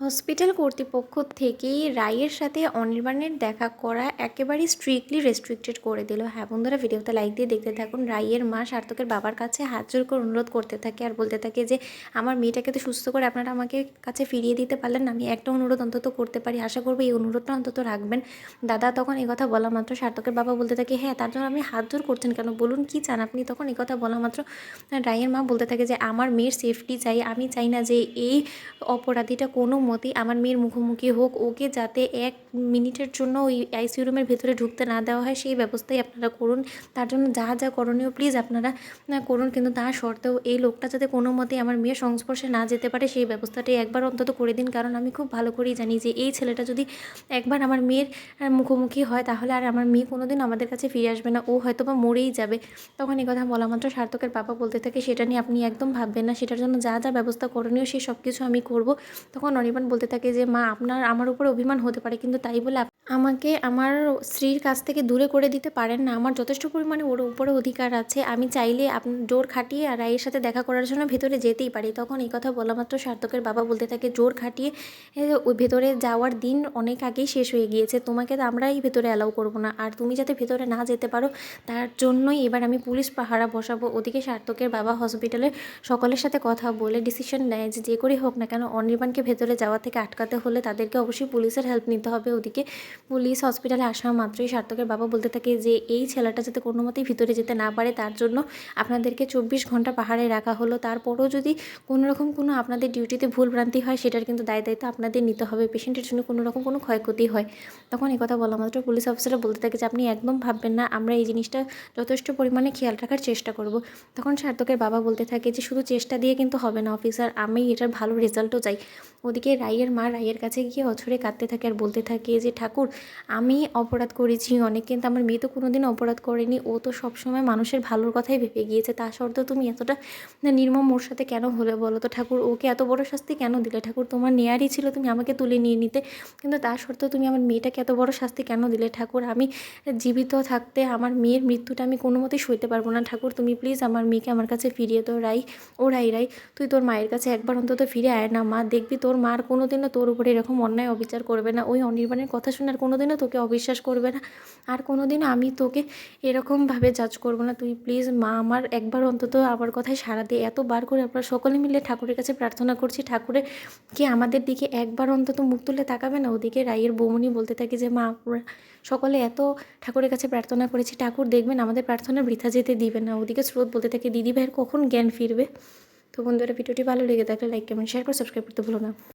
Hospital কর্তৃপক্ষ থেকেই রায়ের সাথে অনির্বাণের দেখা করা একেবারেই স্ট্রিক্টলি রেস্ট্রিক্টেড করে দিল। হ্যাঁ বন্ধুরা, ভিডিওতে লাইক দিয়ে দেখতে থাকুন। রায়ের মা সার্থকের বাবার কাছে হাত জোর করে অনুরোধ করতে থাকে আর বলতে থাকে যে, আমার মেয়েটাকে তো সুস্থ করে আপনারা আমাকে কাছে ফিরিয়ে দিতে পারলেন আমি একটা অনুরোধ অন্তত করতে পারি। আশা করব এই অনুরোধটা অন্তত রাখবেন। দাদা তখন এই কথা বলা মাত্র সার্থকের বাবা বলতে থাকে হ্যাঁ তার জন্য আপনি হাত জোর করছেন কেন? বলুন, কি চান আপনি? তখন এই কথা বলা মাত্র রায়ের মা বলতে থাকে যে, আমার মেয়ের সেফটি চাই। আমি চাই না যে এই অপরাধীটা কোনো মতেই আমার মেয়ের মুখোমুখি হোক, ওকে যাতে এক মিনিটের জন্য ওই আইসিইউ রুমের ভেতরে ঢুকতে না দেওয়া হয়, সেই ব্যবস্থাই আপনারা করুন। তার জন্য যা যা করণীয় প্লিজ আপনারা করুন। কিন্তু তা সত্ত্বেও এই লোকটা যাতে কোনো মতেই আমার মেয়ের সংস্পর্শে না যেতে পারে, সেই ব্যবস্থাটাই একবার অন্তত করে দিন। কারণ আমি খুব ভালো করেই জানি যে এই ছেলেটা যদি একবার আমার মেয়ের মুখোমুখি হয়, তাহলে আর আমার মেয়ে কোনোদিন আমাদের কাছে ফিরে আসবে না। ও হয়তো বা মরেই যাবে। তখন এই কথা বলা মাত্র সার্থকের বাবা বলতে থাকে, সেটা নিয়ে আপনি একদম ভাববেন না। সেটার জন্য যা যা ব্যবস্থা করণীয় সেই সব কিছু আমি করব। তখন অনির্বাণ বলতে থাকে যে মা আপনার আমার উপর অভিমান হতে পারে কিন্তু তাই বলে আমাকে আমার স্ত্রীর কাছ থেকে দূরে করে দিতে পারেন না। আমার যথেষ্ট পরিমাণে ওর উপরে অধিকার আছে। আমি চাইলে আপনার জোর খাটিয়ে আর রায়ের সাথে দেখা করার জন্য ভেতরে যেতেই পারি। তখন এই কথা বলা মাত্র সার্থকের বাবা বলতে থাকে, জোর খাটিয়ে ওই ভেতরে যাওয়ার দিন অনেক আগেই শেষ হয়ে গিয়েছে। তোমাকে তো আমরাই ভেতরে অ্যালাউ করব না। আর তুমি যাতে ভেতরে না যেতে পারো, তার জন্যই এবার আমি পুলিশ পাহারা বসাবো। ওদিকে সার্থকের বাবা হসপিটালে সকলের সাথে কথা বলে ডিসিশন নেয় যে যে করেই হোক না কেন, অনির্বাণকে ভেতরে যাওয়া থেকে আটকাতে হলে তাদেরকে অবশ্যই পুলিশের হেল্প নিতে হবে। ওদিকে পুলিশ হসপিটালে আসা মাত্রই সার্থকের বাবা বলতে থাকে যে, এই ছেলেটা যাতে কোনো মতেই ভিতরে যেতে না পারে, তার জন্য আপনাদেরকে চব্বিশ ঘণ্টা পাহাড়ে রাখা হলো। তারপরও যদি কোনো রকম কোনো আপনাদের ডিউটিতে ভুল ভ্রান্তি হয়, সেটার কিন্তু দায় দায়িত্ব আপনাদের নিতে হবে। পেশেন্টের জন্য কোনো রকম কোনো ক্ষয়ক্ষতি হয়। তখন এই কথা বলা মাত্র পুলিশ অফিসাররা বলতে থাকে যে, আপনি একদম ভাববেন না, আমরা এই জিনিসটা যথেষ্ট পরিমাণে খেয়াল রাখার চেষ্টা করব। তখন সার্থকের বাবা বলতে থাকে যে, শুধু চেষ্টা দিয়ে কিন্তু হবে না অফিসার আমি এটার ভালো রেজাল্টও চাই। ওদিকে রায়ের মা রায়ের কাছে গিয়ে অছরে কাঁদতে থাকে আর বলতে থাকে যে, ঠাকুর আমি অপরাধ করেছি অনেক, কিন্তু আমার মেয়ে তো কোনোদিন অপরাধ করেনি। ও তো সবসময় মানুষের ভালোর কথাই ভেবে গিয়েছে। তা সত্ত্বেও তুমি এতটা নির্মম ওর সাথে কেন হলে বলো তো ঠাকুর? ওকে এত বড় শাস্তি কেন দিলে ঠাকুর? তোমার নেয়ারই ছিল তুমি আমাকে তুলে নিয়ে নিতে। কিন্তু তা সত্ত্বেও তুমি আমার মেয়েটাকে এত বড় শাস্তি কেন দিলে ঠাকুর? আমি জীবিত থাকতে আমার মেয়ের মৃত্যুটা আমি কোনো মতেই সইতে পারব না। ঠাকুর, তুমি প্লিজ আমার মেয়েকে আমার কাছে ফিরিয়ে দাও, রাই, ও রাই রাই। তুই তোর মায়ের কাছে একবার অন্তত ফিরে আয় না, মা। দেখবি তোর মার কোনো দিনও তোর উপরে এরকম অন্যায় অবিচার করবে না। ওই অনির্বাণের কথা শুনে আর কোনো দিনও তোকে অবিশ্বাস করবে না। আর কোনো দিন আমি তোকে এরকমভাবে জাজ করব না। তুই প্লিজ মা আমার একবার অন্তত আমার কথায় সাড়া দিয়ে এতবার করে আমরা সকলে মিলে ঠাকুরের কাছে প্রার্থনা করছি। ঠাকুরের কি আমাদের দিকে একবার অন্তত মুখ তুলে তাকাবে না? ওদিকে রায়ের বৌমনি বলতে থাকে যে, মা সকলে এত ঠাকুরের কাছে প্রার্থনা করেছি। ঠাকুর দেখবেন আমাদের প্রার্থনা বৃথা যেতে দিবেন না। ওদিকে স্রোত বলতে থাকে, দিদি ভাইয়ের কখন জ্ঞান ফিরবে? তো বন্ধুরা, ভিডিওটি ভালো লেগে থাকলে লাইক কমেন্ট শেয়ার করে সাবস্ক্রাইব করতে ভুলো না।